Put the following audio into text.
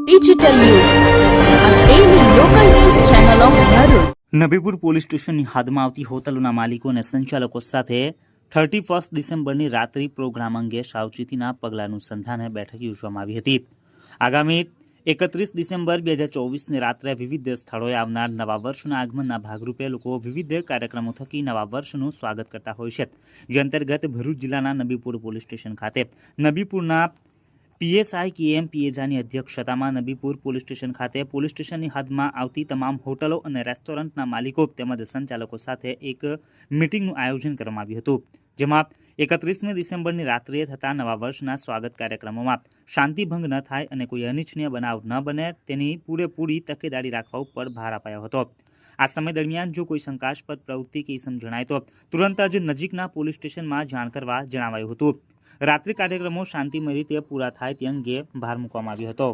Digital. Nabipur police સ્ટેશનની હાદમાં આવતી હોટલોના માલિકો અને સંચાલકો સાથે થર્ટી ફર્સ્ટ ડિસેમ્બરની રાત્રિ પ્રોગ્રામ અંગે સાવચેતીના પગલાંનું સંધાને બેઠક યોજવામાં આવી હતી આગામી એકત્રીસ ડિસેમ્બર બે હજાર ચોવીસની રાત્રે વિવિધ સ્થળોએ આવનાર નવા વર્ષના આગમનના ભાગરૂપે લોકો વિવિધ કાર્યક્રમો થકી નવા વર્ષનું સ્વાગત કરતા હોય છે જે અંતર્ગત ભરૂચ જિલ્લાના નબીપુર પોલીસ સ્ટેશન ખાતે નબીપુરના પીએસઆઈ કે એમ પીએજાની અધ્યક્ષતામાં નબીપુર પોલીસ સ્ટેશન ખાતે પોલીસ સ્ટેશનની હદમાં આવતી તમામ હોટલો અને રેસ્ટોરન્ટના માલિકો તેમજ સંચાલકો સાથે એક મિટિંગનું આયોજન કરવામાં આવ્યું હતું, જેમાં એકત્રીસમી ડિસેમ્બરની રાત્રિએ થતા નવા વર્ષના સ્વાગત કાર્યક્રમોમાં શાંતિભંગ ન થાય અને કોઈ અનિચ્છનીય બનાવ ન બને તેની પૂરેપૂરી તકેદારી રાખવા ઉપર ભાર અપાયો હતો. આ સમય દરમિયાન જો કોઈ શંકાસ્પદ પ્રવૃત્તિ કે ઇસમ જણાય તો તુરંત જ નજીકના પોલીસ સ્ટેશનમાં જાણ કરવા જણાવાયું હતું. રાત્રિ કાર્યક્રમો શાંતિમય રીતે પૂરા થાય તે અંગે ભાર મૂકવામાં આવ્યો હતો.